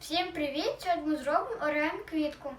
Всім привіт! Сьогодні ми зробимо орем квітку.